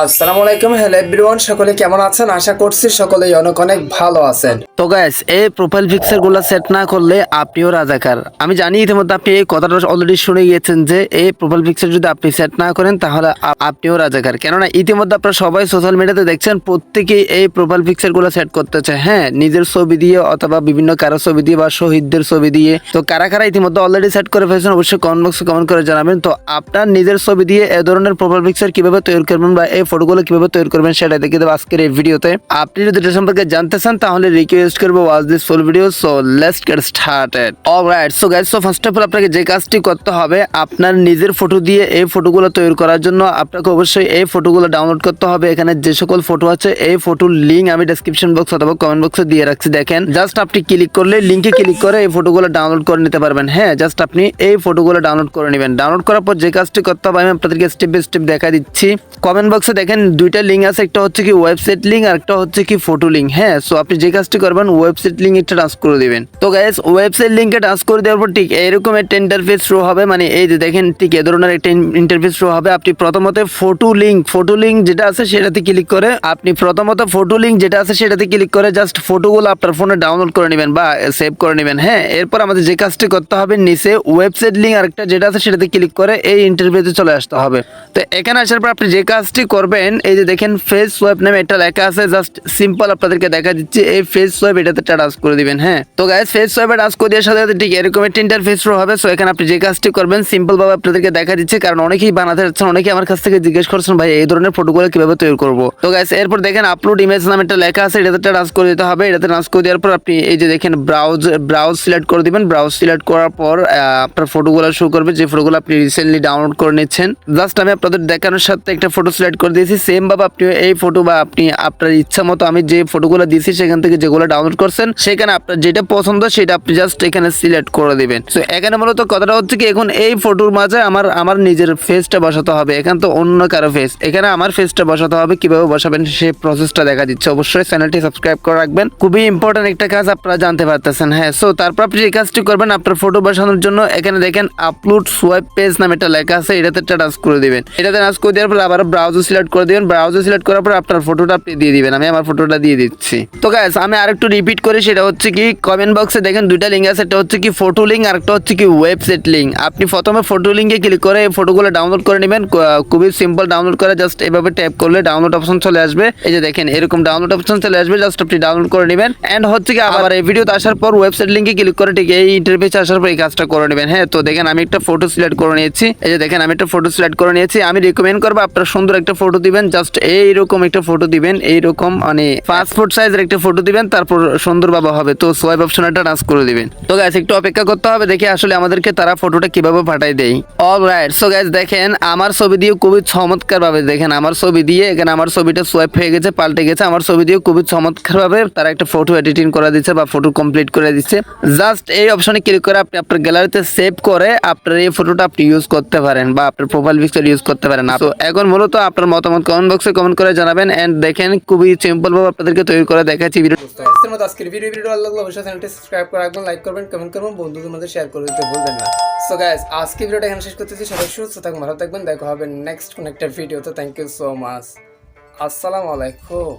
আসসালামু আলাইকুম, hello everyone, সকলে কেমন আছেন? আশা করছি সকলেই অনেক অনেক ভালো আছেন। তো গ্যাস এই প্রোফাইল পিকচারগুলো সেট না করলে আপনিও রাজাকার। আমি জানি ইতিমধ্যে আপনি এই কথাটা অলরেডি শুনে গিয়েছেন যে এই প্রোফাইল পিকচার যদি আপনি সেট না করেন, তাহলে আপনিও রাজাকার। কেননা ইতিমধ্যে আপনারা সবাই সোশ্যাল মিডিয়াতে দেখছেন, প্রত্যেকেই এই প্রোফাইল পিকচারগুলো সেট করতেছে। হ্যাঁ নিজের ছবি দিয়ে অথবা বিভিন্ন কারও ছবি দিয়ে বা শহীদদের ছবি দিয়ে। তো কারা কারা ইতিমধ্যে অলরেডি সেট করে ফেলেছেন, অবশ্যই কমেন্ট বক্সে কমেন্ট করে জানাবেন। তো আপনার নিজের ছবি দিয়ে এ ধরনের প্রোফাইল পিকচার কীভাবে তৈরি করবেন বা এই ফটোগুলো কীভাবে তৈরি করবেন সেটা দেখে দেবো আজকের এই ভিডিওতে। আপনি যদি এটা সম্পর্কে জানতে চান, তাহলে রিকোয়েস্ট করব watch this full video so let's get started alright so guys so first of all আপনাকে যে কাজটি করতে হবে, আপনার নিজের ফটো দিয়ে এই ফটোগুলো তৈরি করার জন্য আপনাকে অবশ্যই এই ফটোগুলো ডাউনলোড করতে হবে। এখানে যে সকল ফটো আছে, এই ফটোর লিঙ্ক আমি ডেসক্রিপশন বক্স অথবা কমেন্ট বক্সে দিয়ে রাখছি। দেখেন জাস্ট আপনি ক্লিক করলে লিঙ্কে ক্লিক করে এই ফটোগুলো ডাউনলোড করে নিতে পারবেন। হ্যাঁ জাস্ট আপনি এই ফটোগুলো ডাউনলোড করে নেবেন। ডাউনলোড করার পর যে কাজটি করতে হবে, আমি আপনাদেরকে স্টেপ বাই স্টেপ দেখা দিচ্ছি। কমেন্ট বক্সে দেখেন দুইটা লিঙ্ক আছে, একটা হচ্ছে কি ওয়েবসাইট লিঙ্ক আর একটা হচ্ছে কি ফটো লিঙ্ক হ্যাঁ? সো আপনি যে কাজটি করবেন ওয়েবসাইট লিঙ্ক একটা ট্রান্স করে দিবেন। তো গাইস ওয়েবসাইট লিঙ্কে ট্রান্স করে দেওয়ার পর ঠিক এরকম একটা ইন্টারফেস শো হবে মানে এই যে দেখেন ঠিক এ ধরনের একটা ইন্টারফেস শো হবে। আপনি প্রথমত ফটো লিঙ্ক ফটো লিঙ্ক যেটা আছে সেটাতে ক্লিক করে, আপনি প্রথমত ফটো লিঙ্ক যেটা আছে সেটাতে ক্লিক করে জাস্ট ফটোগুলো আপনার ফোনে ডাউনলোড করে নেবেন বা সেভ করে নেবেন হ্যাঁ? এরপর আমাদের যে কাজটি করতে হবে, নিচে ওয়েবসাইট লিঙ্ক আরেকটা যেটা আছে সেটাতে ক্লিক করে এই ইন্টারভিউতে চলে আসতে হবে। তো এখানে আসার পর আপনি যে কাজটি করবেন, এই যে দেখেন ফেস সোয়াইপ নামে একটা লেখা আছে জাস্ট সিম্পল আপনাদেরকে দেখা দিচ্ছি, এই ফেস সোয়াইপ এটাতে টাচ করে দিবেন হ্যাঁ? তো গাইস ফেস সোয়াইপে টাচ করে দেওয়ার সাথে সাথে ঠিক এরকম একটা ইন্টারফেস হবে সো এখানে আপনি যে কাজটি করবেন সিম্পল ভাবে আপনাদেরকে দেখা দিচ্ছে, কারণ অনেকেই বানাতে যাচ্ছেন, অনেকেই আমার কাছ থেকে জিজ্ঞেস করছেন, ভাই, এই ধরনের ফটোগুলো কীভাবে তৈরি করব? তো গাইস এরপর দেখেন আপলোড ইমেজ নামে একটা লেখা আছে, এটাতে টাচ করে দিতে হবে, এটাতে টাচ করে দেওয়ার পর আপনি এই যে দেখেন ব্রাউজ ব্রাউজ সিলেক্ট করে দিবেন ব্রাউজ সিলেক্ট করার পর আপনার ফটোগুলো শো করবে, যে ফটোগুলো আপনি রিসেন্টলি ডাউনলোড করে নিচ্ছেন। জাস্ট আমি আপনাদের দেখানোর সাথে একটা ফটো সিলেক্ট করে দিয়েছি সেম ভাবে আপনি এই ফটো বা আপনি আপনার ইচ্ছা মতো আমি যে ফটোগুলো দিয়েছি, সেখান থেকে যেগুলো ডাউনলোড করছেন, সেখানে আপনার যেটা পছন্দ সেটা আপনি জাস্ট এখানে সিলেক্ট করে দিবেন। তো এখানে মূলত কথাটা হচ্ছে কি, এখন এই ফটোর মাঝে আমার আমার নিজের ফেসটা বসাতে হবে। এখানে তো অন্য কারও ফেস এখানে আমার ফেসটা বসাতে হবে, কীভাবে বসাবেন সেই প্রসেসটা দেখা দিচ্ছে। অবশ্যই চ্যানেলটি সাবস্ক্রাইব করে রাখবেন। খুবই ইম্পর্টেন্ট একটা কাজ আপনারা জানতে পারতেছেন হ্যাঁ। সো তারপর আপনি এই কাজটি করবেন, আপনার ফটো বসানোর জন্য এখানে দেখেন আপলোড সোয়াইপ পেজ নামে একটা লেখা আছে, এটাতে একটা টাচ করে দিবেন। এটাতে টাচ করে দেওয়ার পর আবার ব্রাউজার সিলেক্ট করে দিবেন ব্রাউজার সিলেক্ট করার পর আপনার ফটোটা আপনি দিয়ে দিবেন। আমি আমার ফটোটা দিয়ে দিচ্ছি। তো গাইস আমি আরেকটু রিপিট করি, সেটা হচ্ছে কি কমেন্ট বক্সে দেখেন দুইটা লিঙ্ক আছে, একটা হচ্ছে কি ফটো লিঙ্ক আর একটা হচ্ছে কি ওয়েবসাইট লিঙ্ক আপনি প্রথমে ফটো লিঙ্কে ক্লিক করে এই ফটোগুলো ডাউনলোড করে নেবেন খুবই সিম্পল ডাউনলোড করে জাস্ট এভাবে ট্যাপ করলে ডাউনলোড অপশন চলে আসবে। এই যে দেখেন, এরকম ডাউনলোড অপশন চলে আসবে জাস্ট আপনি ডাউনলোড করে নেবেন। এন্ড হচ্ছে কি, আবার এই ভিডিওতে আসার পর ওয়েবসাইট লিঙ্কে ক্লিক করে ঠিক এই ইন্টারফেসে আসার পর এই কাজটা করে নেবেন। হ্যাঁ তো দেখেন, আমি একটা ফটো সিলেক্ট করে নিয়েছি। এই যে দেখেন, আমি একটা ফটো সিলেক্ট করে নিয়েছি। আমি রিকমেন্ড করব আপনার সুন্দর একটা ফটো দিবেন জাস্ট এইরকম একটা ফটো দিবেন, এইরকম মানে পাসপোর্ট সাইজের একটা ফটো দিবেন, তারপর সুন্দরভাবে হবে। তো সোয়াইপ একটা টাচ করে দিবেন। তো গাইস একটু অপেক্ষা করতে হবে, দেখি আসলে আমাদেরকে তারা ফটোটা কীভাবে পাঠাই দেয়। অল রাইট সো গাইস দেখেন, আমার ছবি দিয়ে খুবই চমৎকার ভাবে দেখেন, আমার ছবি দিয়ে, এখানে আমার ছবিটা সোয়াইপ হয়ে গেছে, পাল্টে গেছে, আমার ছবি দিয়ে খুবই চমৎকার ভাবে তারা একটা ফটো এডিটিং করে দিচ্ছে বা ফটো কমপ্লিট করে দিচ্ছে। জাস্ট এই অপশনে ক্লিক করে আপনি আপনার গ্যালারিতে সেভ করে আপনার এই ফটোটা আপনি ইউজ করতে পারেন বা আপনার প্রোফাইল পিকচার ইউজ করতে পারেন। তো এখন মূলত আপনার মতামত কমেন্ট বক্সে কমেন্ট করে জানাবেন এন্ড দেখেন খুবই সিম্পল ভাবে আপনাদেরকে তৈরি করে দেখাচ্ছি ভিডিও ভালো অবশ্যই লাইক করবেন করবেন, বন্ধুদের মধ্যে শেয়ার করে আজকে ভিডিওটা এখানে শেষ করতেছি। সবাই সুস্থ থাকুন, ভালো থাকবেন। দেখা হবে নেক্সট কোন একটা ভিডিওতে থ্যাংক ইউ সো মাচ আসসালামু আলাইকুম।